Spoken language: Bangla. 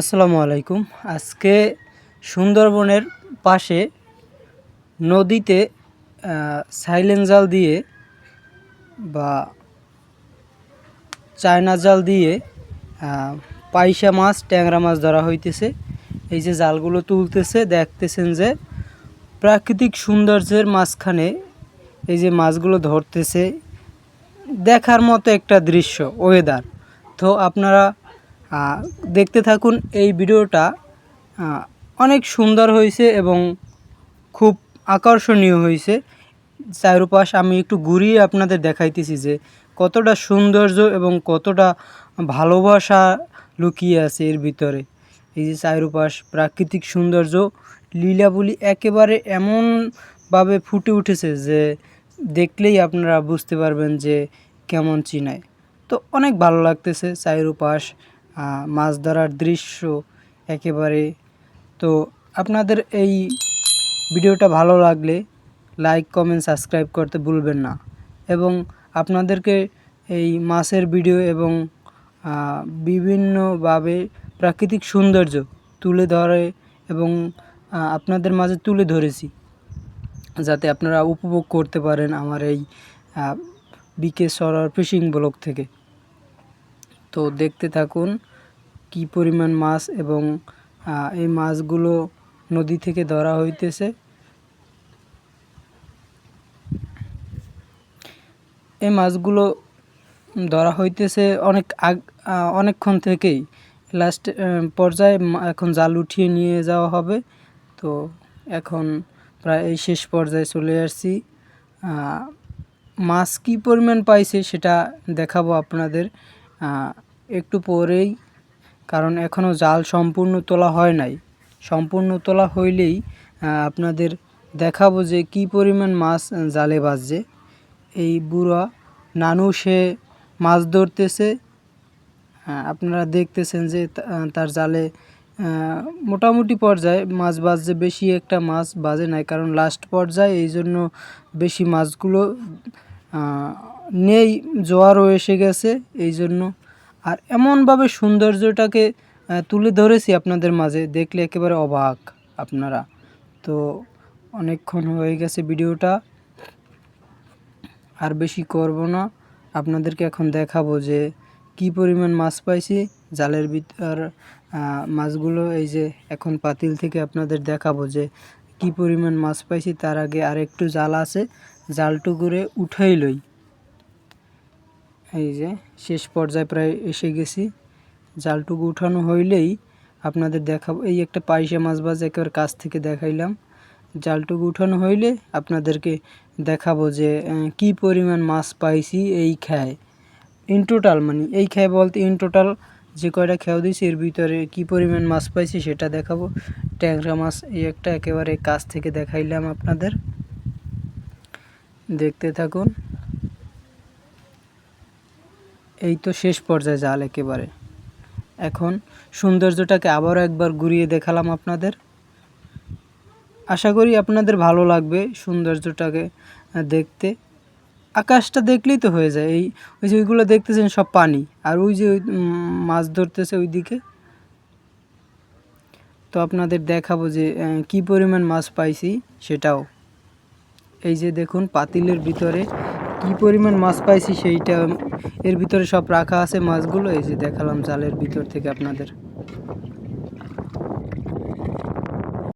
আসসালামু আলাইকুম। আজকে সুন্দরবনের পাশে নদীতে সাইলেন জাল দিয়ে বা চায়না জাল দিয়ে পাইসা মাছ, ট্যাংরা মাছ ধরা হইতেছে। এই যে জালগুলো তুলতেছে, দেখতেছেন যে প্রাকৃতিক সৌন্দর্যের মাঝখানে এই যে মাছগুলো ধরতেছে, দেখার মতো একটা দৃশ্য ওয়েদার তো আপনারা দেখতে থাকুন, এই ভিডিওটা অনেক সুন্দর হয়েছে এবং খুব আকর্ষণীয় হয়েছে। চারপাশ আমি একটু ঘুরিয়ে আপনাদের দেখাইতেছি যে কতটা সৌন্দর্য এবং কতটা ভালোবাসা লুকিয়ে আছে এর ভিতরে। এই যে চারপাশ প্রাকৃতিক সৌন্দর্য, লীলাবলি একেবারে এমনভাবে ফুটে উঠেছে যে দেখলেই আপনারা বুঝতে পারবেন যে কেমন চিনায়। তো অনেক ভালো লাগতেছে চারপাশ মাছ ধরার দৃশ্য একেবারে। তো আপনাদের এই ভিডিওটা ভালো লাগলে লাইক কমেন্ট সাবস্ক্রাইব করতে ভুলবেন না। এবং আপনাদেরকে এই মাছের ভিডিও এবং বিভিন্নভাবে প্রাকৃতিক সৌন্দর্য তুলে ধরে এবং আপনাদের মাঝে তুলে ধরেছি। যাতে আপনারা উপভোগ করতে পারেন আমার এই বিকে সরার ফিশিং ব্লগ থেকে। তো দেখতে থাকুন কি পরিমাণ মাছ এবং এই মাছগুলো নদী থেকে ধরা হইতেছে। এই মাছগুলো ধরা হইতেছে অনেক আগ অনেকক্ষণ থেকেই। লাস্ট পর্যায়ে এখন জাল উঠিয়ে নিয়ে যাওয়া হবে। তো এখন প্রায় এই শেষ পর্যায়ে চলে আসছি। মাছ কী পরিমাণ পাইছে সেটা দেখাবো আপনাদের। একটু পরেই কারণ এখনও জাল সম্পূর্ণ তোলা হয় নাই। সম্পূর্ণ তোলা হইলেই আপনাদের দেখাবো যে কী পরিমাণ মাছ জালে বাজছে। এই বুড়া নানু সে মাছ ধরতেছে। হ্যাঁ, আপনারা দেখতেছেন যে তার জালে মোটামুটি পর্যায়ে মাছ বাজছে বেশি একটা মাছ বাজে নাই কারণ লাস্ট পর্যায়ে এই জন্য বেশি মাছগুলো নেই, জোয়ারও এসে গেছে এই জন্য আর এমনভাবে সৌন্দর্যটাকে তুলে ধরেছি আপনাদের মাঝে, দেখলে একেবারে অবাক আপনারা। তো অনেকক্ষণ হয়ে গেছে ভিডিওটা। আর বেশি করব না। আপনাদেরকে এখন দেখাবো যে কি পরিমাণ মাছ পাইছি, জালের ভিতর মাছগুলো এই যে এখন পাতিল থেকে আপনাদের দেখাবো যে কি পরিমাণ মাছ পাইছি, তার আগে আর একটু জাল আছে, জালটুকুরে উঠাই লই। এই যে শেষ পর্যায়ে প্রায় এসে গেছি। জালটুকু উঠানো হইলেই আপনাদের দেখাবো। এই একটা পাইসা মাছ বাজ একেবারে কাছ থেকে দেখাইলাম। জালটুকু উঠানো হইলে আপনাদেরকে দেখাবো যে কি পরিমাণ মাছ পাইছি এই খায়। ইন টোটাল মানে এই খায় বলতে ইন টোটাল যে কয়টা খেয়াও দিয়েছি, এর ভিতরে কি পরিমাণ মাছ পাইছি সেটা দেখাবো। ট্যাংরা মাছ এই একটা একেবারে কাছ থেকে দেখাইলাম আপনাদের। দেখতে থাকুন। এই তো শেষ পর্যায়ে জাল একেবারে। এখন সৌন্দর্যটাকে আবারও একবার ঘুরিয়ে দেখালাম আপনাদের। আশা করি আপনাদের ভালো লাগবে সৌন্দর্যটাকে দেখতে। আকাশটা দেখলেই তো হয়ে যায়। এই, ওই যে ওইগুলো দেখতেছেন সব পানি। আর ওই যে মাছ ধরতেছে ওইদিকে। তো আপনাদের দেখাবো যে কি পরিমাণ মাছ পাইছি সেটাও। এই যে দেখুন, পাতিলের ভিতরে কি পরিমাণ মাছ পাইছি সেইটা এর ভিতরে সব রাখা আছে মাছগুলো, এই যে দেখালাম জালের ভিতর থেকে আপনাদের।